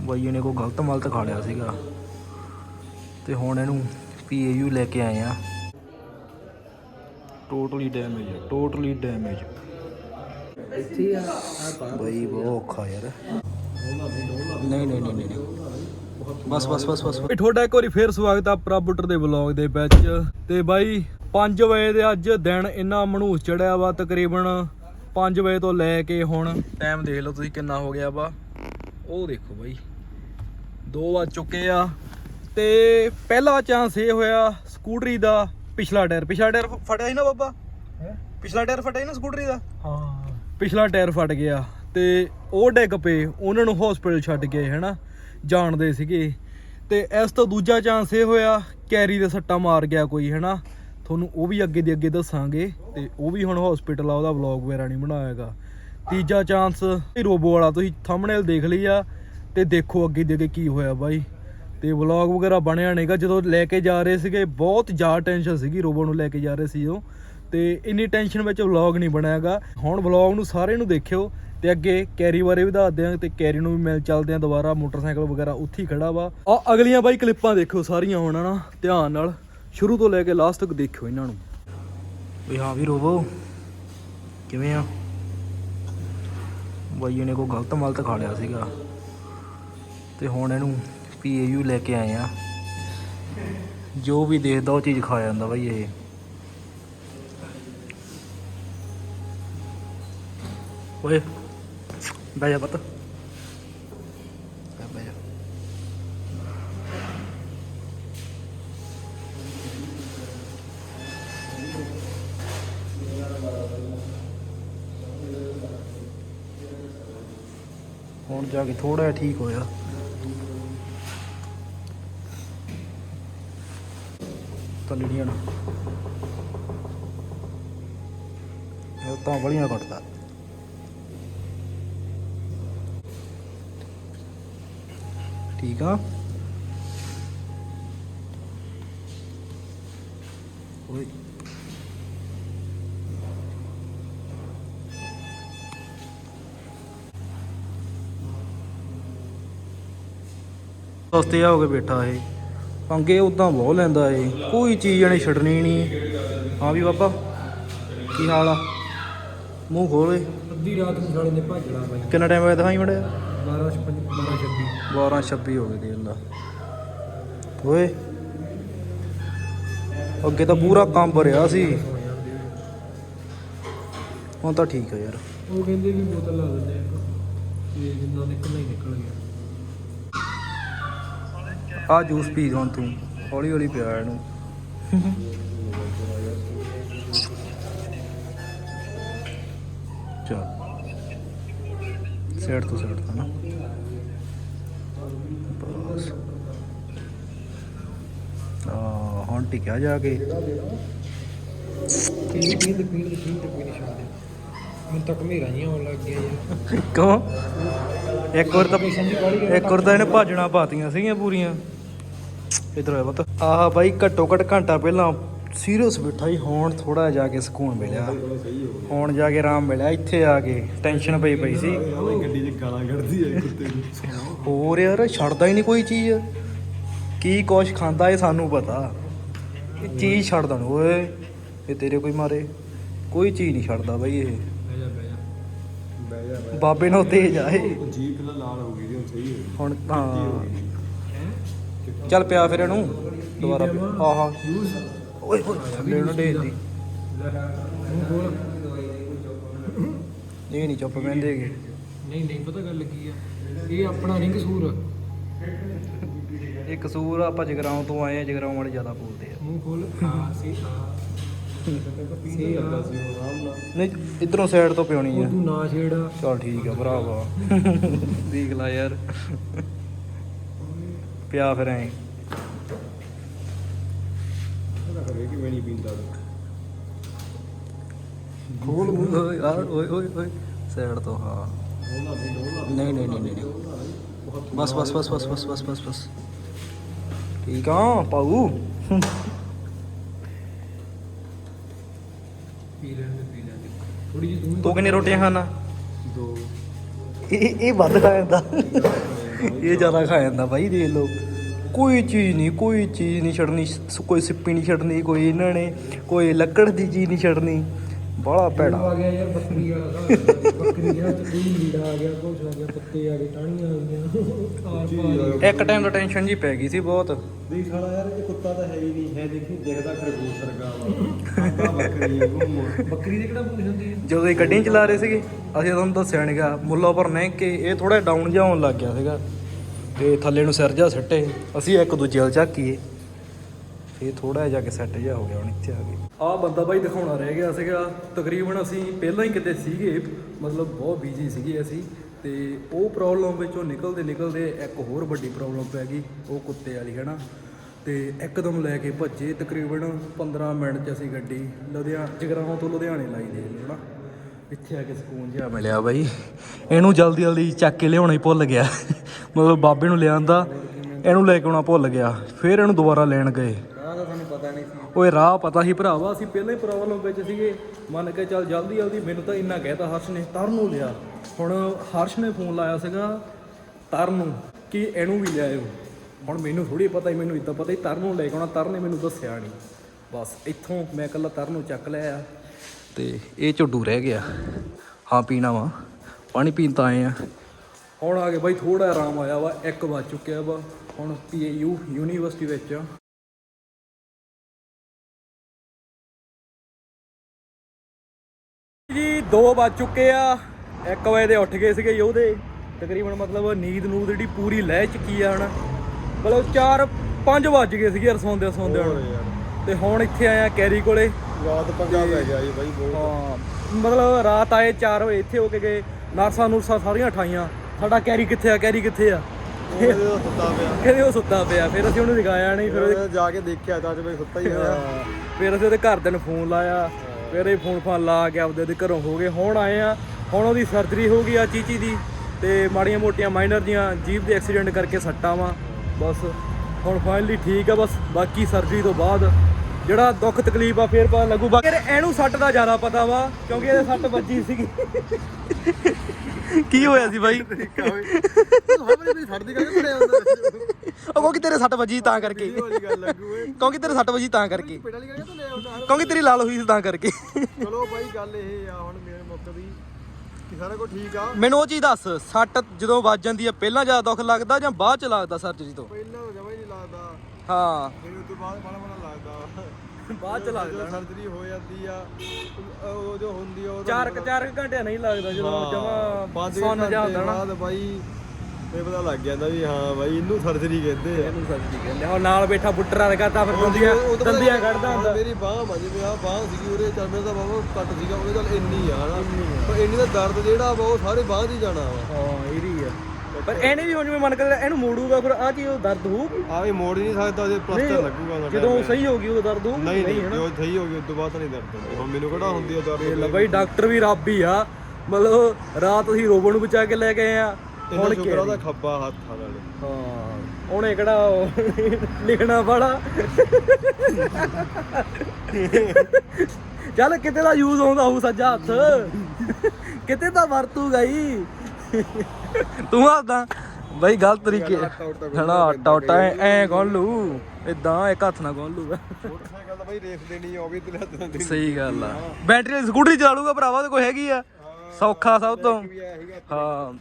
ਬਾਈ ਨੇ ਕੋਈ ਗਲਤ ਮਲਤ ਖਾ ਲਿਆ ਸੀਗਾ। ਤੇ ਹੁਣ ਇਹਨੂੰ ਪੀਏਯੂ ਲੈ ਕੇ ਆਏ ਆ। ਟੋਟਲੀ ਡੈਮੇਜ ਟੋਟਲੀ ਡੈਮੇਜ ਇੱਥੇ ਆ ਆ ਬਾਈ ਬਹੁਤ ਔਖਾ ਯਾਰ। ਨਹੀਂ ਨਹੀਂ ਨਹੀਂ ਨਹੀਂ ਬਸ ਬਸ ਬਸ ਬਸ। ਤੁਹਾਡਾ ਇੱਕ ਵਾਰੀ ਫੇਰ ਸਵਾਗਤ ਆ ਪ੍ਰਭੂਟਰ ਦੇ ਵਲੌਗ ਦੇ ਵਿੱਚ। ਤੇ ਬਾਈ 5 ਵਜੇ ਦੇ ਅੱਜ ਦਿਨ ਇੰਨਾ ਮਨੂਸ ਚੜਿਆ ਵਾ ਤਕਰੀਬਨ। 5 ਵਜੇ ਤੋਂ ਲੈ ਕੇ ਹੁਣ ਟਾਈਮ ਦੇਖ ਲਓ ਤੁਸੀਂ ਕਿੰਨਾ ਹੋ ਗਿਆ ਵਾ। ਉਹ ਦੇਖੋ ਬਾਈ। 2 ਵੱਜ ਚੁੱਕੇ ਆ ਤੇ ਪਹਿਲਾ ਚਾਂਸ ਇਹ ਹੋਇਆ ਸਕੂਟਰੀ ਦਾ ਪਿਛਲਾ ਟਾਇਰ। ਪਿਛਲਾ ਟਾਇਰ ਫਟਿਆ ਸੀ ਨਾ ਬਾਬਾ? ਪਿਛਲਾ ਟਾਇਰ ਫਟਿਆ ਸੀ ਨਾ ਸਕੂਟਰੀ ਦਾ? ਹਾਂ। ਪਿਛਲਾ ਟਾਇਰ ਫਟ ਗਿਆ ਤੇ ਉਹ ਡਿੱਗ ਪਏ। ਉਹਨਾਂ ਨੂੰ ਹਸਪੀਟਲ ਛੱਡ ਗਏ ਹੈਨਾ? ਜਾਣਦੇ ਸੀਗੇ। ਤੇ ਇਸ ਤੋਂ ਦੂਜਾ ਚਾਂਸ ਇਹ ਹੋਇਆ ਕੈਰੀ ਦੇ ਸੱਟਾ ਮਾਰ ਗਿਆ ਕੋਈ ਹੈਨਾ? ਤੁਹਾਨੂੰ ਉਹ ਵੀ ਅੱਗੇ ਦੀ ਅੱਗੇ ਦੱਸਾਂਗੇ ਤੇ ਉਹ ਵੀ ਹੁਣ ਹਸਪੀਟਲ ਆ ਉਹਦਾ ਵਲੌਗ ਵਗੈਰਾ ਨਹੀਂ ਬਣਾਇਆਗਾ ਤੀਜਾ ਚਾਂਸ ਰੋਬੋ ਵਾਲਾ, ਤੁਸੀਂ ਥੰਬਨੇਲ ਦੇਖ ਲਈ ਆ ਤੇ ਦੇਖੋ ਅੱਗੇ ਦੇ ਅੱਗੇ ਕੀ ਹੋਇਆ ਬਾਈ। ਤੇ ਵਲੌਗ ਵਗੈਰਾ ਬਣਿਆ ਨਹੀਂਗਾ ਜਦੋਂ ਲੈ ਕੇ ਜਾ ਰਹੇ ਸੀਗੇ, ਬਹੁਤ ਜ਼ਿਆਦਾ ਟੈਨਸ਼ਨ ਸੀਗੀ ਰੋਬੋ ਨੂੰ ਲੈ ਕੇ ਜਾ ਰਹੇ ਸੀ ਉਹ। ਤੇ ਇੰਨੀ ਟੈਨਸ਼ਨ ਵਿੱਚ ਵਲੌਗ ਨਹੀਂ ਬਣਾਇਆਗਾ ਹੁਣ ਵਲੌਗ ਨੂੰ ਸਾਰੇ ਨੂੰ ਦੇਖਿਓ ਤੇ ਅੱਗੇ ਕੈਰੀ ਬਾਰੇ ਵੀ ਦੱਸ ਦਿਆਂਗੇ ਤੇ ਕੈਰੀ ਨੂੰ ਵੀ ਮਿਲ ਚੱਲਦੇ ਆਂ ਦੁਬਾਰਾ, ਮੋਟਰਸਾਈਕਲ ਵਗੈਰਾ ਉੱਥੇ ਹੀ ਖੜਾ ਵਾ। ਆ ਅਗਲੀਆਂ ਬਾਈ ਕਲਿੱਪਾਂ ਦੇਖਿਓ ਸਾਰੀਆਂ ਹੁਣ ਨਾ ਧਿਆਨ ਨਾਲ। ਸ਼ੁਰੂ ਤੋਂ ਲੈ ਕੇ ਲਾਸਟ ਤੱਕ ਦੇਖਿਓ ਇਹਨਾਂ ਨੂੰ। ਵੀ ਹਾਂ ਵੀ ਰੋਬੋ ਕਿਵੇਂ ਆ? ਬਾਈ ਨੇ ਕੋਈ ਗਲਤ ਮਲਤ ਖਾ ਲਿਆ ਸੀਗਾ। ਤੇ ਹੁਣ ਇਹਨੂੰ ਪੀਏਯੂ ਲੈ ਕੇ ਆਏ ਆ। ਜੋ ਵੀ ਦੇਖਦਾ ਉਹ ਚੀਜ਼ ਖਾ ਜਾਂਦਾ ਬਾਈ ਇਹ। ਓਏ, ਬਹਿ ਜਾ ਪੁੱਤ ਬਹਿ ਜਾ ਹੁਣ ਜਾ ਕੇ ਥੋੜਾ ਜਿਹਾ ਠੀਕ ਹੋਇਆ। ਤਲੜੀਆਂ ਇਹ ਤਾਂ ਬੜੀਆਂ ਘਟਦਾ ਠੀਕ ਆ। ਓਏ। ਹਫ਼ਤੇ ਹੋ ਗਏ ਬੈਠਾ ਇਹ। ਪੰਗੇ ਉਦਾਂ ਬਹੁਤ ਲੈਂਦਾ ਇਹ। ਕੋਈ ਚੀਜ਼ ਇਹਨੇ ਛੱਡਣੀ ਨਹੀਂ ਹਾਂ ਵੀ ਬਾਬਾ ਕੀ ਹਾਲ ਆ? ਮੂੰਹ ਖੋਲੇ ਅੱਧੀ ਰਾਤ ਨੂੰ ਸਾਲੇ ਨੇ ਭੱਜਣਾ ਬਾਈ। ਕਿੰਨਾ ਟਾਈਮ ਹੋਇਆ ਦਿਖਾਈ ਮੜਿਆ 12 12 26 12 26 ਹੋ ਗਏ ਦੇਖ ਲਾ। ਓਏ। ਅੱਗੇ ਤਾਂ ਪੂਰਾ ਕੰਮ ਭਰਿਆ ਸੀ। ਹੁਣ ਤਾਂ ਠੀਕ ਆ ਯਾਰ। ਉਹ ਕਹਿੰਦੇ ਵੀ ਬੋਤਲ ਲਾ ਦਿੰਦੇ ਆ ਤੇ ਜਿੰਨਾ ਨਿਕਲਣਾ ਹੀ ਨਿਕਲ ਗਿਆ। ਆ ਜੂਸ ਪੀ ਹੁਣ ਤੂੰ ਹੌਲੀ ਹੌਲੀ ਪਿਆ ਇਹਨੂੰ। ਚਲ। ਸਾਈਡ ਤੋਂ ਸਾਈਡ ਤੋਂ ਨਾ। ਬਸ। ਆ ਹੁਣ ਟਿਕਿਆ ਜਾ ਕੇ। ਪੀਣ ਪੀਣ ਤੇ ਪੀਣ ਤੇ ਪੀਣ ਤੇ ਪੀਣ ਛੱਡਦੇ ਮੈਨੂੰ ਤੱਕ ਮੇਰਾ ਨਹੀਂ ਆਉਣ ਲੱਗ ਗਿਆ ਯਾਰ। ਕਿਉਂ? ਇੱਕ ਵਾਰ ਤਾਂ ਇੱਕ ਵਾਰ ਤਾਂ ਇਹਨੇ ਭਾਜਣਾ ਪਾਤੀਆਂ ਸੀਗੀਆਂ ਪੂਰੀਆਂ। ਇਧਰ ਆ ਪਤਾ। ਆਹ ਬਾਈ ਘੱਟੋ ਘੱਟ ਘੰਟਾ ਪਹਿਲਾਂ ਸੀਰੀਅਸ ਬੈਠਾ ਹੀ ਹੁਣ ਥੋੜਾ ਜਾ ਕੇ ਸਕੂਨ ਮਿਲਿਆ। ਹੁਣ ਜਾ ਕੇ ਆਰਾਮ ਮਿਲਿਆ ਇੱਥੇ ਆ ਕੇ ਟੈਨਸ਼ਨ ਪਈ ਪਈ ਸੀ। ਗੱਡੀ 'ਚ ਗਾਲਾਂ ਕੱਢਦੀ ਹੈ ਕੁੱਤੇ ਨੂੰ ਹੋਰ ਯਾਰ ਛੱਡਦਾ ਹੀ ਨਹੀਂ ਕੋਈ ਚੀਜ਼। ਕੀ ਕੁਛ ਖਾਂਦਾ ਇਹ ਸਾਨੂੰ ਪਤਾ। ਇਹ ਚੀਜ਼ ਛੱਡਦਾ ਨੀ ਓਏ ਇਹ ਤੇਰੇ ਕੋਈ ਮਾਰੇ। ਕੋਈ ਚੀਜ਼ ਨਹੀਂ ਛੱਡਦਾ ਬਾਈ ਇਹ। ਬਹਿ ਜਾ ਬਹਿ ਜਾ ਬਹਿ ਜਾ ਬਹਿ ਬਾਬੇ ਨੂੰ ਤੇਜ ਆਏ ਜੀਪ ਨਾਲ ਲਾਲ ਹੋ ਗਈ ਜੀ ਹੁਣ ਸਹੀ ਹੋ ਹੁਣ ਹਾਂ। ਚੱਲ ਪਿਆ ਫਿਰ ਇਹਨੂੰ। ਦੁਬਾਰਾ। ਪਿਆ। ਆਹਾ। ਜੂਸ ਓਏ ਓਏ ਥੱਲੇ ਨੂੰ ਢੇਰ ਦੀ। ਮੂੰਹ ਖੋਲ ਇਹ ਨਹੀਂ ਚੁੱਪ ਬੈੰਦੇਗੇ ਨਹੀਂ ਨਹੀਂ ਪਤਾ ਗੱਲ ਕੀ ਆ? ਇਹ ਆਪਣਾ ਰਿੰਗ ਸੂਰ ਇਹ ਕਸੂਰ ਆ, ਆਪਾਂ ਜਗਰਾਉਂ ਤੋਂ ਆਏ ਆ ਜਗਰਾਉਂ ਵਾਲੇ ਜ਼ਿਆਦਾ ਬੋਲਦੇ ਆ। ਮੂੰਹ ਖੋਲ। ਹਾਂ ਸੀ ਹਾਂ। ਸੀ ਅੱਗਾ ਸੀ ਆਰਾਮ ਨਾਲ ਨਹੀਂ ਇਧਰੋਂ ਸਾਈਡ ਤੋਂ ਪਿਉਣੀ ਉਹ ਆ। ਤੂੰ ਨਾ ਛੇੜਾ। ਚਲ ਠੀਕ ਆ ਭਰਾਵਾ। ਦੇਖ ਲੈ ਯਾਰ। ਪਿਆ ਫਿਰ ਐ। ਖੋਲ ਮੂੰਹ ਯਾਰ ਓਏ ਓਏ ਓਏ ਸਾਈਡ ਤੋਂ ਹਾਂ। ਨਹੀਂ ਨਹੀਂ ਨਹੀਂ ਨਹੀਂ ਬਸ ਬਸ ਬਸ ਬਸ ਬਸ ਬਸ ਬਸ ਬਸ। ਠੀਕ ਆ ਪਾਉ ਤੂੰ ਕਿੰਨੀ ਰੋਟੀਆਂ ਖਾਣਾ? ਦੋ। ਇਹ ਇਹ ਵੱਧ ਖਾ ਜਾਂਦਾ। ਇਹ ਜ਼ਿਆਦਾ ਖਾ ਜਾਂਦਾ ਬਾਈ, ਦੇਖ ਲਓ। ਕੋਈ ਚੀਜ਼ ਨਹੀਂ, ਕੋਈ ਚੀਜ਼ ਨਹੀਂ ਛੱਡਣੀ, ਸ- ਕੋਈ ਸਿੱਪੀ ਨਹੀਂ ਛੱਡਣੀ, ਕੋਈ ਇਹਨਾਂ ਨੇ, ਕੋਈ ਲੱਕੜ ਦੀ ਚੀਜ਼ ਨਹੀਂ ਛੱਡਣੀ। ਬੜਾ ਆ ਭੈੜਾ ਗਿਆ ਯਾਰ ਬੱਕਰੀ ਵਾਲਾ ਹਿਸਾਬ। ਬੱਕਰੀ ਹੱਥ ਕੋਈ ਲੀੜਾ ਆ ਗਿਆ ਕੁਛ ਆ ਗਿਆ ਪੱਤੇ ਆ ਗਏ ਟਾਹਣੀਆਂ ਆ ਗਈਆਂ। ਆਰ ਪਾਰ ਇੱਕ ਟਾਈਮ ਦਾ ਟੈਨਸ਼ਨ ਜੀ ਪੈ ਗਈ ਸੀ ਬਹੁਤ। ਦੇਖ ਸਾਲਾ ਯਾਰ ਇਹ ਕੁੱਤਾ ਤਾਂ ਹੈ ਹੀ ਨਹੀਂ। ਹੈ ਦੇਖੀ ਦਿਖਦਾ ਖਰਗੋਸ਼ ਵਰਗਾ ਵਾ। ਆਂਦਾ ਬੱਕਰੀ ਘੁੰਮ। ਬੱਕਰੀ ਦੇ ਕਿਹੜਾ ਪੂਛ ਹੁੰਦੀ ਹੈ ਜਦੋਂ ਇਹ ਗੱਡੀ ਚਲਾ ਰਹੇ ਸੀਗੇ ਅਸੀਂ ਤੁਹਾਨੂੰ ਦੱਸਿਆ ਨੀਗਾ ਮੁੱਲਾ ਪਰ ਨਹੀਂ ਕਿ ਇਹ ਥੋੜਾ ਡਾਊਨ ਜਿਹਾ ਹੋਣ ਲੱਗ ਗਿਆ ਸੀਗਾ। ਤੇ ਥੱਲੇ ਨੂੰ ਸਿਰ ਜਾ ਸੱਟੇ ਅਸੀਂ ਇੱਕ ਦੂਜੇ ਵੱਲ ਝਾਕੀਏ। ਫੇਰ ਥੋੜਾ ਜਿਹਾ ਕੇ ਸੈੱਟ ਜਿਹਾ ਹੋ ਗਿਆ, ਹੁਣ ਇੱਥੇ ਆ ਗਏ। ਆ ਬੰਦਾ ਬਾਈ ਦਿਖਾਉਣਾ ਰਹਿ ਗਿਆ ਸੀਗਾ। ਤਕਰੀਬਨ ਅਸੀਂ ਪਹਿਲਾਂ ਹੀ ਕਿਤੇ ਸੀਗੇ, ਮਤਲਬ ਬਹੁਤ ਬਿਜ਼ੀ ਸੀਗੇ ਅਸੀਂ। ਤੇ ਉਹ ਪ੍ਰੋਬਲਮ ਵਿੱਚੋਂ ਨਿਕਲਦੇ ਨਿਕਲਦੇ ਇੱਕ ਹੋਰ ਵੱਡੀ ਪ੍ਰੋਬਲਮ ਪੈ ਗਈ, ਉਹ ਕੁੱਤੇ ਵਾਲੀ ਹੈ ਨਾ ਤੇ ਇੱਕਦਮ ਲੈ ਕੇ ਭੱਜੇ। ਤਕਰੀਬਨ 15 ਮਿੰਟ 'ਚ ਅਸੀਂ ਗੱਡੀ ਲੁਧਿਆਣਾ ਜਗਰਾਉਂ ਤੋਂ ਲੁਧਿਆਣੇ ਲਾਈ ਦੇ ਲਈ, ਹਨਾ? ਇੱਥੇ ਆ ਕੇ ਸਕੂਨ ਜਿਹਾ ਮਿਲਿਆ ਬਾਈ। ਇਹਨੂੰ ਜਲਦੀ ਜਲਦੀ ਚੱਕ ਕੇ ਲਿਆਉਣਾ ਹੀ ਭੁੱਲ ਗਿਆ। ਮਤਲਬ ਬਾਬੇ ਨੂੰ ਲਿਆਂਦਾ, ਇਹਨੂੰ ਲੈ ਕੇ ਆਉਣਾ ਭੁੱਲ ਗਿਆ। ਫਿਰ ਇਹਨੂੰ ਦੁਬਾਰਾ ਲੈਣ ਗਏ। ਪਤਾ ਨਹੀਂ ਸੀ। ਓਏ, ਰਾਹ ਪਤਾ ਸੀ ਭਰਾਵਾ, ਅਸੀਂ ਪਹਿਲਾਂ ਹੀ ਪ੍ਰੋਬਲਮ ਵਿੱਚ ਸੀਗੇ। ਮੰਨ ਕੇ ਚੱਲ ਜਲਦੀ ਜਲਦੀ ਮੈਨੂੰ ਤਾਂ ਇੰਨਾ ਕਹਿਤਾ ਹਰਸ਼ ਨੇ, ਤਰਨ ਨੂੰ ਲਿਆ। ਹੁਣ ਹਰਸ਼ ਨੇ ਫੋਨ ਲਾਇਆ ਸੀਗਾ ਤਰਨ ਨੂੰ ਕਿ ਇਹਨੂੰ ਵੀ ਲਿਆਇਓ। ਹੁਣ ਮੈਨੂੰ ਥੋੜੀ ਪਤਾ ਹੀ ਮੈਨੂੰ ਇਦਾਂ ਪਤਾ ਹੀ ਤਰਨ ਨੂੰ ਲੈ ਕੇ ਆਉਣਾ, ਤਰਨ ਨੇ ਮੈਨੂੰ ਦੱਸਿਆ ਨਹੀਂ। ਬਸ ਇੱਥੋਂ ਮੈਂ ਇਕੱਲਾ ਤਰਨ ਨੂੰ ਚੱਕ ਲਿਆ। ਤੇ ਇਹ ਝੁੱਡੂ ਰਹਿ ਗਿਆ। ਹਾਂ, ਪੀਣਾ ਵਾ। ਪਾਣੀ ਪੀਣ ਤਾਂ ਆਏ ਆ। ਹੁਣ ਆ ਕੇ ਬਾਈ ਥੋੜਾ ਆਰਾਮ ਆਇਆ ਵਾ, ਇੱਕ ਵੱਜ ਚੁੱਕਿਆ ਵਾ। ਹੁਣ ਪੀਏਯੂ ਯੂਨੀਵਰਸਿਟੀ ਵਿੱਚ। ਜੀ 2 ਵੱਜ ਚੁੱਕੇ ਆ। 1 ਵਜੇ ਦੇ ਉੱਠ ਗਏ ਸੀਗੇ ਯੋਧੇ ਤਕਰੀਬਨ ਮਤਲਬ ਨੀਂਦ ਨੂਦ ਜਿਹੜੀ ਪੂਰੀ ਲੈ ਚੁੱਕੀ ਆ ਹੁਣ ਮਤਲਬ 4 5 ਵੱਜ ਗਏ ਸੀਗੇ ਰਸੌਂਦੇ ਸੌਂਦੇ ਹੁਣ ਤੇ ਹੁਣ ਇੱਥੇ ਆਇਆ ਕੈਰੀ ਕੋਲੇ। ਰਾਤ ਪੰਗਾ ਪੈ ਗਿਆ ਜੀ ਬਾਈ ਬਹੁਤ। ਹਾਂ ਮਤਲਬ ਰਾਤ ਆਏ 4 ਵਜੇ ਇੱਥੇ ਹੋ ਕੇ ਗਏ। ਨਰਸਾਂ ਨੂਰਸਾਂ ਸਾਰੀਆਂ ਠਾਈਆਂ ਸਾਡਾ ਕੈਰੀ ਕਿੱਥੇ ਆ ਕੈਰੀ ਕਿੱਥੇ ਆ? ਉਹ ਇਹਦੇ ਤੋਂ ਸੁੱਤਾ ਪਿਆ। ਕਹਿੰਦੇ ਉਹ ਸੁੱਤਾ ਪਿਆ ਫਿਰ ਅਸੀਂ ਉਹਨੂੰ ਜਗਾਇਆ ਨਹੀਂ ਫਿਰ ਜਾ ਕੇ ਦੇਖਿਆ ਤਾਂ ਅੱਜ ਬਾਈ ਸੁੱਤਾ ਹੀ ਹੋਇਆ। ਫਿਰ ਅਸੀਂ ਉਹਦੇ ਘਰਦਿਆਂ ਨੂੰ ਫੋਨ ਲਾਇਆ। ਫਿਰ ਇਹ ਫੋਨ ਫਾਨ ਲਾ ਕੇ ਆਪਦੇ ਦੇ ਘਰੋਂ ਹੋ ਗਏ। ਹੁਣ ਆਏ ਆ। ਹੁਣ ਉਹਦੀ ਸਰਜਰੀ ਹੋ ਗਈ ਆ ਚੀਚੀ ਦੀ ਤੇ ਮਾੜੀਆਂ ਮੋਟੀਆਂ ਮਾਈਨਰ ਦੀਆਂ ਜੀਭ ਦੇ ਐਕਸੀਡੈਂਟ ਕਰਕੇ ਸੱਟਾਂ ਵਾ। ਬਸ ਹੁਣ ਫਾਈਨਲੀ ਠੀਕ ਆ ਬਸ। ਬਾਕੀ ਸਰਜਰੀ ਤੋਂ ਬਾਅਦ ਜਿਹੜਾ ਦੁੱਖ ਤਕਲੀਫ ਆ ਫੇਰ ਪਤਾ ਲੱਗੂ। ਬਾਕੀ ਇਹਨੂੰ ਸੱਟ ਦਾ ਜ਼ਿਆਦਾ ਪਤਾ ਵਾ ਕਿਉਂਕਿ ਇਹਦੇ ਸੱਟ ਵੱਜੀ ਸੀਗੀ। ਕੀ ਹੋਇਆ ਸੀ ਬਾਈ? ਉਹ ਕਿਉਂਕਿ ਤੇਰੇ ਸੱਟ ਵੱਜੀ ਤਾਂ ਕਰਕੇ। ਇਹ ਵਾਲੀ ਗੱਲ ਲੱਗੂ ਏ ਕਿਉਂਕਿ ਤੇਰੇ ਸੱਟ ਵੱਜੀ ਤਾਂ ਕਰਕੇ। ਕਿਉਂਕਿ ਤੇਰੀ ਲਾਲ ਹੋਈ ਸੀ ਤਾਂ ਕਰਕੇ। ਚਲੋ ਬਾਈ ਗੱਲ ਇਹ ਆ ਹੁਣ ਕਿ ਸਾਰਾ ਕੁਝ ਠੀਕ ਆ। ਮੈਨੂੰ ਉਹ ਚੀਜ਼ ਦੱਸ ਸੱਟ ਜਦੋਂ ਵੱਜ ਜਾਂਦੀ ਹੈ ਪਹਿਲਾਂ ਜ਼ਿਆਦਾ ਦੁੱਖ ਲੱਗਦਾ ਜਾਂ ਬਾਅਦ ਚ ਲੱਗਦਾ ਸਰਜਰੀ ਤੋਂ? ਪਹਿਲਾਂ ਤਾਂ ਜਮਾ ਹੀ ਨਹੀਂ ਲੱਗਦਾ। ਹਾਂ। ਫਿਰ ਉਸ ਤੋਂ ਬਾਅਦ ਬੜਾ ਬੜਾ ਲੱਗਦਾ। ਬਾਅਦ ਚ ਲੱਗਦਾ ਸਰਜਰੀ ਹੋ ਜਾਂਦੀ ਆ ਉਹ ਜੋ ਹੁੰਦੀ ਆ ਉਹ ਚਾਰ ਚਾਰ ਘੰਟੇ ਨਹੀਂ ਲੱਗਦਾ ਜਦੋਂ ਜਮਾ ਪੰਜ ਸੁੰਨ ਜਾ ਹੁੰਦਾ ਨਾ। ਬਾਅਦ ਬਾਈ ਇਹ ਪਤਾ ਲੱਗ ਜਾਂਦਾ ਵੀ ਹਾਂ ਬਾਈ ਇਹਨੂੰ ਸਰਜਰੀ ਕਹਿੰਦੇ ਆ। ਇਹਨੂੰ ਸਰਜਰੀ ਕਹਿੰਦੇ ਹੁਣ ਨਾਲ ਬੈਠਾ ਬੁੱਟਰਾ ਕਰਦਾ ਫਿਰ ਦੰਦੀਆਂ ਦੰਦੀਆਂ ਕੱਢਦਾ ਹੁੰਦਾ। ਮੇਰੀ ਬਾਹ ਮਾ ਜਿਵੇਂ ਆ ਬਾਹ ਸੀਗੀ ਉਹਦੇ ਚੱਲ ਮੇਰਾ ਤਾਂ ਬਾਬਾ ਕੱਟ ਸੀਗਾ ਉਹਦੇ ਚੱਲ ਇੰਨੀ ਆ ਹਨਾ। ਪਰ ਇੰਨੀ ਦਾ ਦਰਦ ਜਿਹੜਾ ਵਾ ਉਹ ਸਾਰੇ ਬਾਹ ਦੀ ਜਾਣਾ ਵਾ। ਹਾਂ ਇਹਦੀ ਆ। ਪਰ ਇਹਨੇ ਵੀ ਹੁਣ ਜਿਵੇਂ ਮਨ ਕਰਦਾ ਇਹਨੂੰ ਮੋੜੂਗਾ ਫਿਰ ਆ ਚੀਜ਼ ਉਹ ਦਰਦ ਹੋਊ ਆ ਵੀ ਮੋੜ ਨਹੀਂ ਸਕਦਾ ਉਹਦੇ ਪਲਸਟਰ ਲੱਗੂਗਾ ਜਦੋਂ ਸਹੀ ਹੋ ਗਈ ਉਹ ਦਰਦ ਹੋਊ ਨਹੀਂ ਨਹੀਂ ਜੋ ਸਹੀ ਹੋ ਗਈ ਉਸ ਤੋਂ ਬਾਅਦ ਤਾਂ ਨਹੀਂ ਦਰਦ ਹੁੰਦੀ। ਮੈਨੂੰ ਕਿਹੜਾ ਹੁੰਦੀ ਆ ਦਰਦ ਲੈ ਬਈ ਡਾਕਟਰ ਵੀ ਰੱਬ ਹੀ ਆ। ਮਤਲਬ ਰਾਤ ਅਸੀਂ ਰੋਬਨ ਨੂੰ ਬਚਾ ਕੇ ਲੈ ਗਏ ਆ। ਹੁਣ ਆ ਉਹਦਾ ਖੱਬਾ ਹੱਥ ਆ ਨਾਲੇ। ਹਾਂ ਉਹਨੇ ਕਿਹੜਾ ਉਹ ਲਿਖਣਾ ਬੜਾ ਚੱਲ ਕਿਤੇ ਦਾ ਯੂਜ਼ ਹੁੰਦਾ ਹੋਊ ਸੱਜਾ ਹੱਥ। ਕਿਤੇ ਤਾਂ ਵਰਤੂਗਾ ਹੀ ਤੂੰ ਆਦਾ ਬਾਈ ਗਲਤ ਤਰੀਕੇ ਹਣਾ ਆਟਾ ਉਟਾ ਐ ਗੋਲ ਲੂ? ਇਦਾਂ ਇੱਕ ਹੱਥ ਨਾਲ ਗੋਲ ਲੂਗਾ? ਮੋਟਰਸਾਈਕਲ ਤਾਂ ਬਾਈ ਰੇਸ ਦੇਣੀ ਆ ਉਹ ਵੀ ਤੇ ਹੱਥ ਨਾਲ ਦੇਣੀ। ਸਹੀ ਗੱਲ ਆ। ਬੈਟਰੀ ਸਕੂਟਰੀ ਚਲਾ ਲੂਗਾ ਭਰਾਵਾ ਤੇ ਕੋਈ ਹੈਗੀ ਆ। ਸੌਖਾ ਸਭ ਤੋਂ। ਹਾਂ।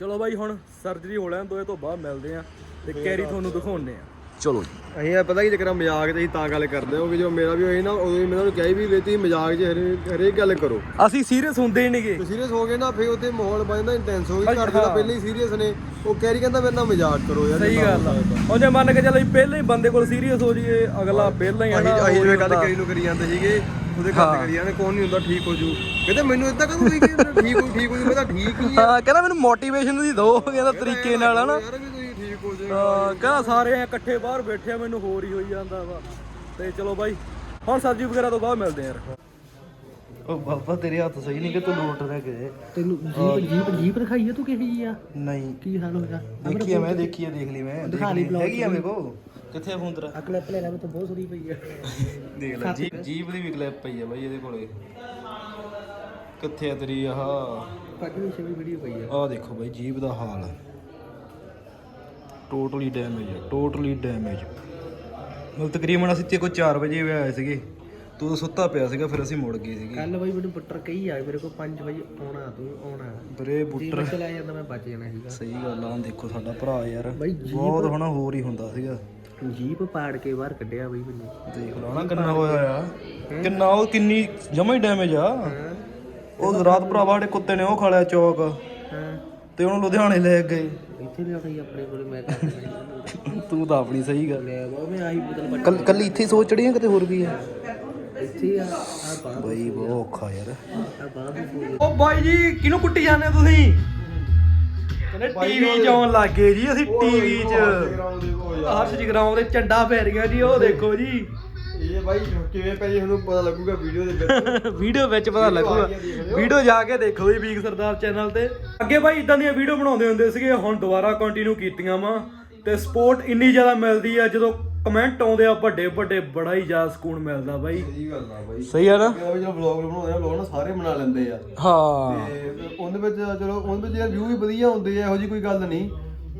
ਚਲੋ ਬਾਈ ਹੁਣ ਸਰਜਰੀ ਹੋ ਲੈਣ ਦੋ ਇਹ ਤੋਂ ਬਾਅਦ ਮਿਲਦੇ ਆ ਤੇ ਕੈਰੀ ਤੁਹਾਨੂੰ ਦਿਖਾਉਣੇ ਆ ਚਲੋ ਜੀ। ਅਸੀਂ ਆ ਪਤਾ ਕੀ ਚੱਕਰ ਆ ਮਜ਼ਾਕ ਤੇ ਅਸੀਂ ਤਾਂ ਗੱਲ ਕਰਦੇ ਹਾਂ ਕਿ ਜੋ ਮੇਰਾ ਵੀ ਹੋਈ ਨਾ ਉਦੋਂ ਹੀ ਮੈਂ ਤੁਹਾਨੂੰ ਕਹੀ ਵੀ ਤੁਸੀਂ ਮਜ਼ਾਕ 'ਚ ਹਰੇ- ਹਰੇਕ ਗੱਲ ਕਰੋ। ਅਸੀਂ ਸੀਰੀਅਸ ਹੁੰਦੇ ਹੀ ਨਹੀਂਗੇ। ਸੀਰੀਅਸ ਹੋ ਗਏ ਨਾ ਫੇਰ ਉੱਥੇ ਮਾਹੌਲ ਬਣ ਜਾਂਦਾ ਇੰਟੈਂਸ ਹੋ ਗਈ ਘਰ ਦੇ ਤਾਂ ਪਹਿਲਾਂ ਹੀ ਸੀਰੀਅਸ ਨੇ। ਉਹ ਕਹਿ ਰਹੀ ਕਹਿੰਦਾ ਮੇਰੇ ਨਾਲ ਮਜ਼ਾਕ ਕਰੋ ਯਾਰ ਸਹੀ ਗੱਲ ਆ। ਉਹ ਜੇ ਮੰਨ ਕੇ ਚੱਲ ਅਸੀਂ ਪਹਿਲਾਂ ਹੀ ਬੰਦੇ ਕੋਲ ਸੀਰੀਅਸ ਹੋ ਜਾਈਏ ਅਗਲਾ ਪਹਿਲਾਂ ਹੀ ਅਸੀਂ ਅਸੀਂ ਜਿਵੇਂ ਗੱਲ ਹੁੰਦਾ। ਕਰੀ ਨੂੰ ਕਰੀ ਜਾਂਦੇ ਸੀਗੇ ਉਹਦੇ ਘਰ ਕਰੀ ਜਾਂਦੇ ਕੋਈ ਨਹੀਂ ਹੁੰਦਾ ਠੀਕ ਹੋ ਜੂ। ਕਹਿੰਦੇ ਮੈਨੂੰ ਇਦਾਂ ਕਦੋਂ ਵੀ ਕਿ ਠੀਕ ਹੋ ਠੀਕ ਹੋ ਜੂ ਮੈਂ ਤਾਂ ਠੀਕ ਹੀ ਆ। ਹਾਂ ਕਹਿੰਦਾ ਮੈਨੂੰ ਮੋਟੀਵੇਸ਼ਨ ਦੀ ਦੋ ਕਹਿੰਦਾ ਤਰੀਕੇ ਨਾਲ ਹਨਾ। ਯਾਰ ਵੀ ਤੁਸੀਂ ਠੀਕ ਹੋ ਜਾਓ ਹਾਂ ਕਹਿੰਦਾ ਸਾਰੇ ਐਂ ਇਕੱਠੇ ਬਾਹਰ ਬੈਠੇ ਆ ਮੈਨੂੰ ਹੋਰ ਹੀ ਹੋਈ ਜਾਂਦਾ ਵਾ। ਤੇ ਚਲੋ ਬਾਈ ਹੁਣ ਸਰਜਰੀ ਵਗੈਰਾ ਤੋਂ ਬਾਅਦ ਮਿਲਦੇ ਆ ਯਾਰ ਉਹ ਬਾਬਾ ਤੇਰੇ ਹੱਥ ਸਹੀ ਨਹੀਂ ਕਿ ਤੂੰ ਲੋਟ ਰਹਿ ਗਏ। ਤੈਨੂੰ ਜੀਪ ਜੀਪ ਜੀਪ ਦਿਖਾਈਏ ਤੂੰ ਕਿਹੀ ਆ? ਨਹੀਂ। ਕੀ ਹਾਲ ਹੋਇਆ ਦੇਖੀ ਆ ਮੈਂ ਦੇਖੀ ਆ ਦੇਖ ਲਈ ਮੈਂ। ਦਿਖਾ ਲਈ ਹੈਗੀ ਆ ਮੇਰੇ ਕੋ ਕਿੱਥੇ ਫੋਨ ਤੇਰਾ ਆ ਕਲਿੱਪ ਲੈ ਲੈ ਮੈਂ ਤਾਂ ਬਹੁਤ ਸੋਹਣੀ ਪਈ ਆ। ਦੇਖ ਲੈ ਜੀਪ ਜੀਪ ਦੀ ਵੀ ਕਲਿੱਪ ਪਈ ਆ ਬਾਈ ਇਹਦੇ ਕੋਲੇ। ਕਿੱਥੇ ਆ ਤੇਰੀ ਆਹ? ਕੱਢ ਵੀ ਛਵੀ ਵੀਡੀਓ ਪਈ ਆ। ਆਹ ਦੇਖੋ ਬਾਈ ਜੀਪ ਦਾ ਹਾਲ। ਟੋਟਲੀ ਡੈਮੇਜ ਆ ਟੋਟਲੀ ਡੈਮੇਜ ਮਤਲਬ ਤਕਰੀਬਨ ਅਸੀਂ ਤੇ ਕੋਈ 4 ਵਜੇ ਆਏ ਸੀਗੇ। ਤੂੰ ਤਾਂ ਸੁੱਤਾ ਪਿਆ ਸੀਗਾ ਫਿਰ ਅਸੀਂ ਮੁੜ ਗਏ ਸੀਗੇ। ਕੱਲ ਬਾਈ ਮੈਨੂੰ ਬੁੱਟਰ ਕਹੀ ਆ ਮੇਰੇ ਕੋਲ 5 ਵਜੇ ਆਉਣਾ ਤੂੰ ਆਉਣਾ। ਬਰੇ ਜੇ ਬੁੱਟਰ ਚਲਾ ਜਾਂਦਾ ਮੈਂ ਬਚ ਜਾਣਾ ਸੀਗਾ। ਸਹੀ ਗੱਲ ਆ ਦੇਖੋ ਸਾਡਾ ਭਰਾ ਯਾਰ। ਬਹੁਤ ਹਨਾ ਹੋਰ ਹੀ ਹੁੰਦਾ ਸੀਗਾ। ਜੀਪ ਪਾੜ ਕੇ ਬਾਹਰ ਕੱਢਿਆ ਬਈ ਮੈਨੂੰ। ਦੇਖ ਲਓ ਨਾ ਕਿੰਨਾ ਹੋਇਆ ਆ। ਕਿੰਨਾ ਉਹ ਕਿੰਨੀ ਜਮਾ ਹੀ ਡੈਮੇਜ ਆ। ਉਹ ਰਾਤ ਭਰਾਵਾ ਸਾਡੇ ਕੁੱਤੇ ਨੇ ਉਹ ਖਾ ਲਿਆ ਚੌਕ। ਹਾਂ। ਤੇ ਉਹਨੂੰ ਲੁਧਿਆਣੇ ਲੈ ਗਏ। ਇੱਥੇ ਲਿਆ ਗਈ ਆਪਣੇ ਕੋਲੇ ਮੈਂ ਤੂੰ ਤਾਂ ਆਪਣੀ ਸਹੀ ਗੱਲ। ਲੈ ਬਾਬਾ ਮੈਂ ਆਹੀ ਬਦਲ ਕੱਲ ਕੱਲੀ ਇੱਥੇ ਹੀ ਸੋਚ ਚੜੀ ਆ ਕਿਤੇ ਹੋਰ ਵੀ ਆ? ਇੱਥੇ ਆ ਆ ਬਈ ਬਹੁਤ ਔਖਾ ਯਾਰ। ਆ ਬਾਹਰ ਉਹ ਬਾਈ ਜੀ ਕਿਹਨੂੰ ਕੁੱਟੀ ਜਾਂਦੇ ਹੋ ਤੁਸੀਂ? ਕਹਿੰਦੇ ਟੀਵੀ 'ਚ ਆਉਣ ਲੱਗ ਗਏ ਜੀ ਅਸੀਂ ਟੀਵੀ 'ਚ। ਹਰਸ਼ ਜਗਰਾਉਂ ਦੇ ਝੰਡਾ ਪੈ ਰਹੀਆਂ ਜੀ ਉਹ ਦੇਖੋ ਜੀ। ਇਹ ਬਾਈ ਕਿਵੇਂ ਪੈ ਜੀ ਤੁਹਾਨੂੰ ਪਤਾ ਲੱਗੂਗਾ ਵੀਡੀਓ ਦੇ ਵਿੱਚ। ਵੀਡੀਓ ਵਿੱਚ ਪਤਾ ਲੱਗੂਗਾ। ਵੀਡੀਓ ਜਾ ਕੇ ਦੇਖੋ ਜੀ ਵੀਕ ਸਰਦਾਰ ਚੈਨਲ ਤੇ। ਅੱਗੇ ਬਾਈ ਇਦਾਂ ਦੀਆਂ ਵੀਡੀਓ ਬਣਾਉਂਦੇ ਹੁੰਦੇ ਸੀਗੇ ਹੁਣ ਦੁਬਾਰਾ ਕੰਟੀਨਿਊ ਕੀਤੀਆਂ ਵਾ। ਤੇ ਸਪੋਰਟ ਇੰਨੀ ਜ਼ਿਆਦਾ ਮਿਲਦੀ ਆ ਜਦੋਂ ਕਮੈਂਟ ਆਉਂਦੇ ਆ ਵੱਡੇ ਵੱਡੇ ਬੜਾ ਹੀ ਜ਼ਿਆਦਾ ਸਕੂਨ ਮਿਲਦਾ ਬਾਈ। ਸਹੀ ਗੱਲ ਆ ਬਾਈ। ਸਹੀ ਆ ਨਾ? ਉਹ ਜਦੋਂ ਵਲੌਗ ਬਣਾਉਂਦੇ ਆ ਵਲੌਗ ਨਾ ਸਾਰੇ ਬਣਾ ਲੈਂਦੇ ਆ। ਹਾਂ। ਤੇ ਉਹਦੇ ਵਿੱਚ ਚਲੋ ਉਹਦੇ ਵਿੱਚ ਯਾਰ ਵਿਊ ਵੀ ਵਧੀਆ ਹੁੰਦੇ ਆ ਇਹੋ ਜੀ ਕੋਈ ਗੱਲ ਨਹੀਂ।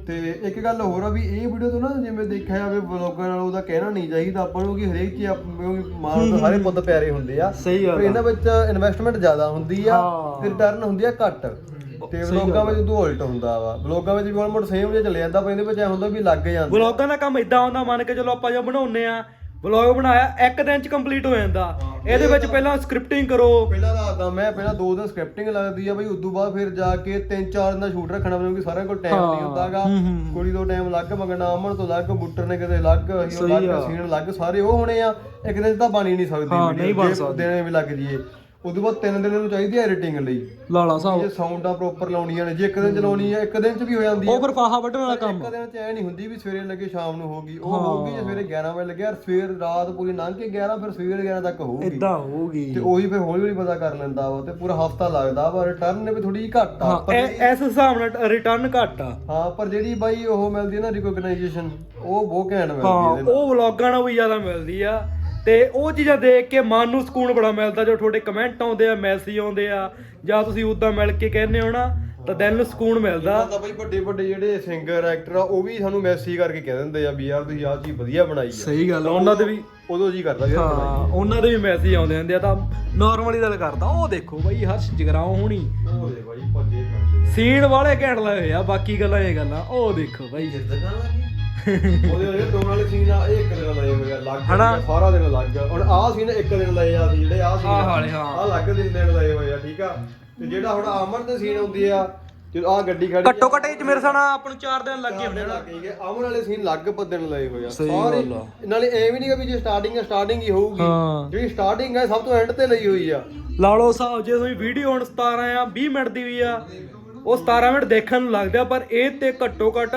ਤੇ ਇੱਕ ਗੱਲ ਹੋਰ ਆ ਵੀ ਇਹ ਵੀਡੀਓ ਤੋਂ ਨਾ ਜਿਵੇਂ ਦੇਖਿਆ ਜਾਵੇ ਵਲੌਗਰ ਨਾਲ ਉਹਦਾ ਕਹਿਣਾ ਨਹੀਂ ਚਾਹੀਦਾ ਆਪਾਂ ਨੂੰ ਕਿ ਹਰੇਕ ਚੀਜ਼ ਮਾਂ ਤੋਂ ਸਾਰੇ ਪੁੱਤ ਪਿਆਰੇ ਹੁੰਦੇ ਆ। ਸਹੀ ਗੱਲ ਪਰ ਇਹਨਾਂ ਵਿੱਚ ਇਨਵੈਸਟਮੈਂਟ ਜ਼ਿਆਦਾ ਹੁੰਦੀ ਆ। ਤੇ ਰਿਟਰਨ ਹੁੰਦੀ ਆ ਘੱਟ। ਤੇ ਵਲੌਗਾਂ ਵਿੱਚ ਉਦੋਂ ਉਲਟ ਹੁੰਦਾ ਵਾ। ਵਲੌਗਾਂ ਵਿੱਚ ਵੀ ਆਲਮੋਸਟ ਸੇਮ ਜਿਹਾ ਚੱਲੇ ਜਾਂਦਾ ਪਰ ਇਹਦੇ ਵਿੱਚ ਐ ਹੁੰਦਾ ਵੀ ਲੱਗ ਜਾਂਦਾ। ਵਲੌਗਾਂ ਦਾ ਕੰਮ ਇਦਾਂ ਹੁੰਦਾ ਮੰਨ ਕੇ ਚਲੋ ਆਪਾਂ ਜੋ ਬਣਾਉਨੇ ਆ ਵਲੌਗ ਬਣਾਇਆ ਇੱਕ ਦਿਨ 'ਚ ਕੰਪਲੀਟ ਹੋ ਜਾਂਦਾ। ਇਹਦੇ ਵਿੱਚ ਪਹਿਲਾਂ ਸਕ੍ਰਿਪਟਿੰਗ ਕਰੋ। ਪਹਿਲਾਂ ਦੱਸਦਾ ਮੈਂ ਪਹਿਲਾਂ ਦੋ ਦਿਨ ਸਕ੍ਰਿਪਟਿੰਗ ਲੱਗਦੀ ਆ ਬਈ ਉਦੋਂ ਬਾਅਦ ਫਿਰ ਜਾ ਕੇ ਤਿੰਨ ਚਾਰ ਦਿਨ ਦਾ ਸ਼ੂਟ ਰੱਖਣਾ ਪੈਂਦਾ ਕਿਉਂਕਿ ਸਾਰਿਆਂ ਕੋਲ ਟਾਈਮ ਨਹੀਂ ਹੁੰਦਾਗਾ ਕੁੜੀ ਤੋਂ ਟਾਈਮ ਲੱਗ ਮੰਗਣਾ ਅਮਨ ਤੋਂ ਲੱਗ ਬੁੱਟਰ ਨੇ ਕਿਤੇ ਲੱਗ ਅਸੀਂ ਉਹ ਲੱਗ ਸੀਨ ਲੱਗ ਸਾਰੇ ਉਹ ਹੋਣੇ ਆ। ਇੱਕ ਦਿਨ ਤਾਂ ਬਣ ਹੀ ਨਹੀਂ ਸਕਦੀ ਸਕਦੀ। ਦਿਨੇ ਵੀ ਲੱਗ ਜੀਏ ਉਦੋਂ ਬਾਅਦ ਤਿੰਨ ਦਿਨ ਨੂੰ ਚਾਹੀਦੀ ਹੈ ਐਡੀਟਿੰਗ ਲਈ। ਲਾਲਾ ਸਾਹਿਬ ਜੇ ਸਾਊਂਡਾਂ ਪ੍ਰੋਪਰ ਲਾਉਣੀਆਂ ਨੇ ਜੇ ਇੱਕ ਦਿਨ ਚਲਾਉਣੀ ਹੈ ਇੱਕ ਦਿਨ 'ਚ ਵੀ ਹੋ ਜਾਂਦੀ ਹੈ ਉਹ ਫਿਰ ਫਾਹਾ ਵੱਢਣ ਵਾਲਾ ਕੰਮ। ਇੱਕ ਦਿਨ 'ਚ ਐ ਨਹੀਂ ਹੁੰਦੀ ਵੀ ਸਵੇਰੇ ਲੱਗੇ ਸ਼ਾਮ ਨੂੰ ਹੋਊਗੀ। ਉਹ ਹੋਊਗੀ ਜੇ ਸਵੇਰੇ 11 ਵਜੇ ਲੱਗਿਆ ਸਵੇਰ ਰਾਤ ਪੂਰੀ ਲੰਘ ਕੇ 11 ਫਿਰ ਸਵੇਰ 11 ਤੱਕ ਹੋਊਗੀ। ਇਦਾਂ ਹੋਊਗੀ। ਤੇ ਉਹੀ ਫਿਰ ਹੌਲੀ ਹੌਲੀ ਪਤਾ ਕਰ ਲੈਂਦਾ ਵਾ ਤੇ ਪੂਰਾ ਹਫਤਾ ਲੱਗਦਾ ਵਾ ਰਿਟਰਨ ਵੀ ਥੋੜੀ ਜਿਹੀ ਘੱਟ ਆ ਹਾਂ ਪਰ ਇਹ- ਇਸ ਹਿਸਾਬ ਨਾਲ ਰਿਟਰਨ ਘੱਟ ਆ। ਹਾਂ ਪਰ ਜਿਹੜੀ ਬਾਈ ਉਹ ਮਿਲਦੀ ਹੈ ਨਾ ਰਿਕੋਗਨਾਈਜੇਸ਼ਨ ਉਹ ਬਹੁਤ ਘੈਂਟ ਮਿਲਦੀ ਹਾਂ ਹੈ ਉਹ ਵਲੌਗਾਂ ਨਾਲ ਵੀ ਜ਼ਿਆਦਾ ਮਿਲਦੀ ਆ। ਤੇ ਉਹ ਚੀਜ਼ਾਂ ਦੇਖ ਕੇ ਮਨ ਨੂੰ ਸਕੂਨ ਬੜਾ ਮਿਲਦਾ ਜੋ ਤੁਹਾਡੇ ਕਮੈਂਟ ਆਉਂਦੇ ਆ ਮੈਸੇਜ ਆਉਂਦੇ ਆ ਜਾਂ ਤੁਸੀਂ ਉਦਾਂ ਮਿਲ ਕੇ ਕਹਿੰਦੇ ਹੋ ਨਾ ਤਾਂ ਦਿਲ ਨੂੰ ਸਕੂਨ ਮਿਲਦਾ। ਤਾਂ ਬਾਈ ਵੱਡੇ ਵੱਡੇ ਜਿਹੜੇ ਸਿੰਗਰ ਐਕਟਰ ਆ ਉਹ ਵੀ ਸਾਨੂੰ ਮੈਸੇਜ ਕਰਕੇ ਕਹਿ ਦਿੰਦੇ ਆ ਵੀ ਯਾਰ ਤੁਸੀਂ ਆਹ ਚੀਜ਼ ਵਧੀਆ ਬਣਾਈ ਆ। ਸਹੀ ਗੱਲ ਆ, ਉਹਨਾਂ ਦੇ ਵੀ ਉਦੋਂ ਜੀ ਕਰਦਾ ਵੀ ਯਾਰ ਬਣਾਈ ਹਾਂ। ਉਹਨਾਂ ਦੇ ਵੀ ਮੈਸੇਜ ਆਉਂਦੇ ਹੁੰਦੇ ਆ ਤਾਂ ਨਾਰਮਲੀ ਗੱਲ ਕਰਦਾ। ਉਹ ਦੇਖੋ ਬਾਈ ਹਰਸ਼ ਜਗਰਾਉਂ ਹੋਣੀ। ਉਹ ਦੇ ਬਾਈ ਭੱਜੇ ਫਿਰਦੇ ਸੀਨ ਵਾਲੇ ਘੈਂਟ ਲਏ ਹੋਏ ਆ ਬਾਕੀ ਗੱਲਾਂ ਇਹ ਗੱਲਾਂ ਉਹ ਦੇਖੋ ਬਾਈ। ਉਹਦੇ ਉਹਦੇ ਟੋਨ ਵਾਲੇ ਸੀਨ ਆ ਇਹ ਇੱਕ ਦਿਨ ਲਏ ਹੋਏ ਆ ਲੱਗ ਹਨਾ? ਸਾਰਾ ਦਿਨ ਲੱਗ ਹੁਣ ਆਹ ਸੀਨ ਇੱਕ ਦਿਨ ਲਏ ਆ ਸੀ ਜਿਹੜੇ ਆਹ ਸੀਨ ਆਹ ਵਾਲੇ, ਹਾਂ। ਆਹ ਲੱਗ ਦਿਨ ਦਿਨ ਲਏ ਹੋਏ ਆ ਠੀਕ ਆ ਤੇ ਜਿਹੜਾ ਹੁਣ ਅਮਨ ਦੇ ਸੀਨ ਹੁੰਦੀ ਆ ਜਦੋਂ ਆਹ ਗੱਡੀ ਖੜੀ ਘੱਟੋ ਘੱਟ ਇਹ ਚ ਮੇਰੇ ਸਾਨਾ ਆਪ ਨੂੰ 4 ਦਿਨ ਲੱਗੇ ਹੁੰਦੇ ਨਾ ਠੀਕ ਹੈ ਅਮਨ ਵਾਲੇ ਸੀਨ ਲੱਗ ਦਿਨ ਲਏ ਹੋਏ ਆ ਸਹੀ ਸਾਰੇ ਗੱਲ ਆ। ਨਾਲੇ ਐ ਵੀ ਨਹੀਂਗਾ ਵੀ ਜੇ ਸਟਾਰਟਿੰਗ ਹੈ ਸਟਾਰਟਿੰਗ ਹੀ ਹੋਊਗੀ ਹਾਂ। ਜਿਹੜੀ ਸਟਾਰਟਿੰਗ ਹੈ ਸਭ ਤੋਂ ਐਂਡ ਤੇ ਲਈ ਹੋਈ ਆ ਲਾ ਲਓ ਹਿਸਾਬ ਜੇ ਤੁਸੀਂ ਵੀਡੀਓ ਹੁਣ 17 ਆ 20 ਮਿੰਟ ਦੀ ਵੀ ਆ ਉਹ 17 ਮਿੰਟ ਦੇਖਣ ਨੂੰ ਲੱਗਦੇ ਆ ਪਰ ਇਹ ਤੇ ਘੱਟੋ ਘੱਟ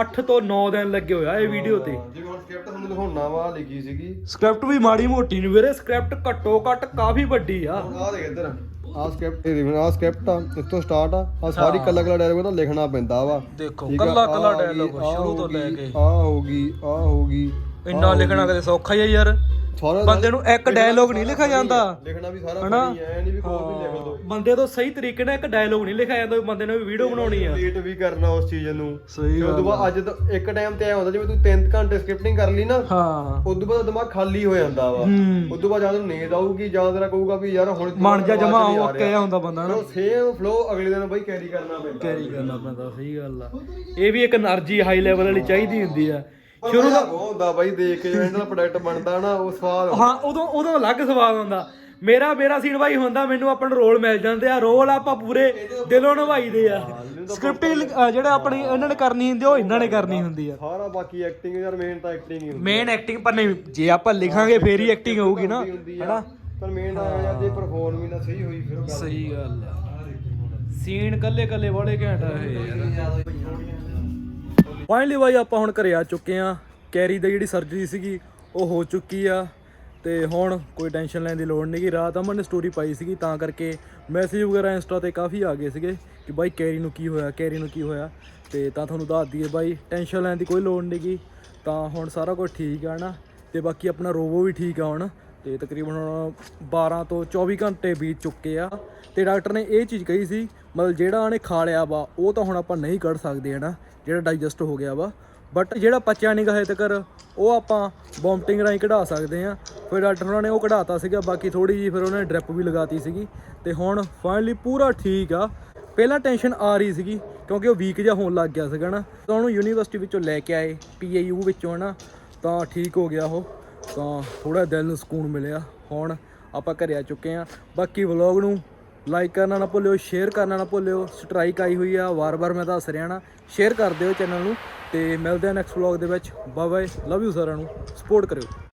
8 ਤੋਂ 9 ਦਿਨ ਲੱਗੇ ਹੋਇਆ ਇਹ ਵੀਡੀਓ ਤੇ। ਜਿਵੇਂ ਹੁਣ ਸਕ੍ਰਿਪਟ ਤੁਹਾਨੂੰ ਦਿਖਾਉਣਾ ਵਾ ਲਿਖੀ ਸੀਗੀ। ਸਕ੍ਰਿਪਟ ਵੀ ਮਾੜੀ ਮੋਟੀ ਨਹੀਂ ਵੀਰੇ। ਸਕ੍ਰਿਪਟ ਘੱਟੋ ਘੱਟ ਕਾਫੀ ਵੱਡੀ ਆ। ਹੁਣ ਆਹ ਦੇਖ ਇੱਧਰ। ਆਹ ਸਕ੍ਰਿਪਟ ਇਹ ਦੇਖ ਆਹ ਸਕ੍ਰਿਪਟ ਆ ਇਸ ਤੋਂ ਸਟਾਰਟ ਆ। ਆ ਸਾਰੀ ਕੱਲਾ ਕੱਲਾ ਡਾਇਲੋਗ ਤਾਂ ਲਿਖਣਾ ਪੈਂਦਾ ਵਾ। ਦੇਖੋ ਠੀਕ ਆ, ਕੱਲਾ ਆਹ ਕੱਲਾ ਆ ਗਈ, ਡਾਇਲੋਗ ਆਹ ਸ਼ੁਰੂ ਤੋਂ ਹੋ ਲੈ ਗਈ, ਕੇ। ਆਹ ਹੋਗੀ ਆਹ ਹੋਗੀ ਇੰਨਾ ਲਿਖਣਾ ਕਦੇ ਸੌਖਾ ਹੀ ਆ ਯਾਰ। ਸਾਰਾ ਬੰਦੇ ਨੂੰ ਇੱਕ ਡਾਇਲੋਗ ਨਹੀਂ ਲਿਖਿਆ ਜਾਂਦਾ। ਲਿਖਣਾ ਵੀ ਸਾਰਾ ਹਨਾ? ਨਹੀਂ ਐ ਨਹੀਂ ਵੀ ਕੋਈ ਵੀ ਲਿਖ ਦੋ। ਬੰਦੇ ਤੋਂ ਸਹੀ ਤਰੀਕੇ ਨਾਲ ਇੱਕ ਡਾਇਲੋਗ ਨਹੀਂ ਲਿਖਿਆ ਜਾਂਦਾ ਵੀ ਬੰਦੇ ਨੇ ਵੀਡੀਓ ਬਣਾਉਣੀ ਆ। ਲੇਟ ਵੀ ਕਰਨਾ ਉਸ ਚੀਜ਼ ਨੂੰ। ਸਹੀ ਤੇ ਉਦੋਂ ਬਾਅਦ ਅੱਜ ਤਾਂ ਇੱਕ ਟਾਈਮ ਤੇ ਐ ਹੁੰਦਾ ਜਿਵੇਂ ਤੂੰ 3 ਘੰਟੇ ਸਕ੍ਰਿਪਟਿੰਗ ਕਰ ਲਈ ਨਾ ਹਾਂ। ਉਦੋਂ ਬਾਅਦ ਦਿਮਾਗ ਖਾਲੀ ਹੋ ਜਾਂਦਾ ਵਾ। ਹੂੰ। ਉਦੋਂ ਬਾਅਦ ਜਾਂ ਤੈਨੂੰ ਨੀਂਦ ਆਊਗੀ ਜਾਂ ਤੇਰਾ ਕਹੂਗਾ ਵੀ ਯਾਰ ਹੁਣ ਮਨ ਜਾ ਜਮਾ ਹੋ ਕੇ ਹੁੰਦਾ ਬੰਦਾ ਨਾ। ਸੇਮ ਫਲੋ ਅਗਲੇ ਦਿਨ ਬਈ ਕੈਰੀ ਕਰਨਾ ਪੈਂਦਾ। ਕੈਰੀ ਕਰਨਾ ਪੈਂਦਾ ਸਹੀ ਗੱਲ ਆ। ਇਹ ਵੀ ਇੱਕ એનર્ਜੀ ਹਾਈ ਲੈਵਲ ਵਾਲੀ ਚਾਹੀਦੀ ਹੁੰਦੀ ਆ। ਸ਼ੁਰੂ ਦਾ ਹੁੰਦਾ ਬਾਈ ਦੇਖ ਕੇ ਜਿਹੜਾ ਇਹਦਾ ਪ੍ਰੋਡਕਟ ਬਣਦਾ ਨਾ ਉਹ ਸਵਾਦ ਆਉਂਦਾ। ਹਾਂ ਉਦੋਂ ਉਦੋਂ ਅਲੱਗ ਸਵਾਦ ਆਉਂਦਾ ਮੇਰਾ ਮੇਰਾ ਸੀਨ ਭਾਈ ਹੁੰਦਾ ਮੈਨੂੰ ਆਪਣਾ ਰੋਲ ਮਿਲ ਜਾਂਦੇ ਆ। ਰੋਲ ਆਪਾਂ ਪੂਰੇ ਦਿਲੋਂ ਨਿਭਾਈਦੇ ਆ। ਸਕ੍ਰਿਪਟ ਜਿਹੜਾ ਆਪਣੀ ਇਹਨਾਂ ਨੇ ਕਰਨੀ ਹੁੰਦੀ ਆ, ਉਹ ਇਹਨਾਂ ਨੇ ਕਰਨੀ ਹੁੰਦੀ ਆ। ਸਾਰਾ ਬਾਕੀ ਐਕਟਿੰਗ ਯਾਰ ਮੇਨ ਤਾਂ ਐਕਟਿੰਗ ਹੀ ਹੁੰਦੀ ਮੇਨ ਐਕਟਿੰਗ ਪਰ ਨਹੀਂ ਜੇ ਆਪਾਂ ਲਿਖਾਂਗੇ ਫੇਰ ਹੀ ਐਕਟਿੰਗ ਹੋਊਗੀ ਨਾ ਹੁੰਦੀ ਆ। ਪਰ ਮੇਨ ਆ ਯਾਰ ਜੇ ਪਰਫਾਰਮ ਵੀ ਨਾ ਸਹੀ ਹੋਈ ਫਿਰ ਉਹ ਗੱਲ ਸਹੀ ਗੱਲ ਆ। ਸੀਨ ਕੱਲੇ ਕੱਲੇ ਬੜੇ ਘੈਂਟ ਆ ਇਹ ਯਾਰ। ਫਾਈਨਲੀ ਬਾਈ ਆਪਾਂ ਹੁਣ ਘਰੇ ਆ ਚੁੱਕੇ ਆ ਕੈਰੀ ਦੀ ਜਿਹੜੀ ਸਰਜਰੀ ਸੀਗੀ, ਉਹ ਹੋ ਚੁੱਕੀ ਆ। ਤੇ ਹੁਣ ਕੋਈ ਟੈਨਸ਼ਨ ਲੈਣ ਦੀ ਲੋੜ ਨਹੀਂ ਕਿ ਰਾਤ ਅਮਨ ਨੇ ਸਟੋਰੀ ਪਾਈ ਸੀਗੀ, ਤਾਂ ਕਰਕੇ ਮੈਸੇਜ ਵਗੈਰਾ ਇੰਸਟਾ ਤੇ ਕਾਫੀ ਆ ਗਏ ਸੀਗੇ ਕਿ ਬਾਈ ਕੈਰੀ ਨੂੰ ਕੀ ਹੋਇਆ, ਕੈਰੀ ਨੂੰ ਕੀ ਹੋਇਆ। ਤੇ ਤਾਂ ਤੁਹਾਨੂੰ ਦੱਸ ਦਈਏ ਬਾਈ ਟੈਨਸ਼ਨ ਲੈਣ ਦੀ ਕੋਈ ਲੋੜ ਨਹੀਂ ਗੀ। ਤਾਂ ਹੁਣ ਸਾਰਾ ਕੁਝ ਠੀਕ ਆ ਨਾ। ਤੇ ਬਾਕੀ ਆਪਣਾ ਰੋਬੋ ਵੀ ਠੀਕ ਆ ਹੁਣ। ਤੇ ਤਕਰੀਬਨ ਹੁਣ 12 ਤੋਂ 24 ਘੰਟੇ ਬੀਤ ਚੁੱਕੇ ਆ। ਤੇ ਡਾਕਟਰ ਨੇ ਇਹ ਚੀਜ਼ ਕਹੀ ਸੀ, ਮਤਲਬ ਜਿਹੜਾ ਉਹਨੇ ਖਾ ਲਿਆ ਵਾ, ਉਹ ਤਾਂ ਹੁਣ ਆਪਾਂ ਨਹੀਂ ਕੱਢ ਸਕਦੇ ਹਨਾ ਜਿਹੜਾ ਡਾਈਜੈਸਟ ਹੋ ਗਿਆ ਵਾ। ਬਟ ਜਿਹੜਾ ਪਚਿਆ ਨਹੀਂ ਗਾ ਤੱਕ, ਉਹ ਆਪਾਂ ਵੋਮਟਿੰਗ ਰਾਹੀਂ ਕਢਾ ਸਕਦੇ ਆ ਫਿਰ ਡਾਕਟਰ ਉਹਨਾਂ ਨੇ ਉਹ ਕਢਾਤਾ ਸੀਗਾ, ਬਾਕੀ ਥੋੜੀ ਜੀ ਫਿਰ ਉਹਨਾਂ ਨੇ ਡ੍ਰਿਪ ਵੀ ਲਗਾਤੀ ਸੀਗੀ। ਤੇ ਹੁਣ ਫਾਈਨਲੀ ਪੂਰਾ ਠੀਕ ਆ। ਪਹਿਲਾਂ ਟੈਨਸ਼ਨ ਆ ਰਹੀ ਸੀਗੀ, ਕਿਉਂਕਿ ਉਹ ਵੀਕ ਜਿਹਾ ਹੋਣ ਲੱਗ ਗਿਆ ਸੀਗਾ ਨਾ। ਤਾਂ ਉਹਨੂੰ ਯੂਨੀਵਰਸਿਟੀ ਵਿੱਚੋਂ ਲੈ ਕੇ ਆਏ ਪੀਏਯੂ ਵਿੱਚੋਂ ਨਾ। ਤਾਂ ਠੀਕ ਹੋ ਗਿਆ ਉਹ। ਤਾਂ ਥੋੜਾ ਦਿਲ ਨੂੰ ਸਕੂਨ ਮਿਲਿਆ। ਹੁਣ ਆਪਾਂ ਘਰੇ ਆ ਚੁੱਕੇ ਆ ਬਾਕੀ ਵਲੌਗ ਨੂੰ ਲਾਈਕ ਕਰਨਾ ਨਾ ਭੁੱਲਿਓ ਸ਼ੇਅਰ ਕਰਨਾ ਨਾ ਭੁੱਲਿਓ ਸਟ੍ਰਾਈਕ ਆਈ ਹੋਈ ਆ, ਵਾਰ-ਵਾਰ ਮੈਂ ਦੱਸ ਰਿਹਾ ਨਾ ਸ਼ੇਅਰ ਕਰ ਦਿਓ ਚੈਨਲ ਨੂੰ ਤੇ ਮਿਲਦੇ ਆ ਨੈਕਸਟ ਵਲੌਗ ਦੇ ਵਿੱਚ। ਬਾਏ ਬਾਏ ਲਵ ਯੂ ਸਾਰਿਆਂ ਨੂੰ ਸਪੋਰਟ ਕਰਿਓ।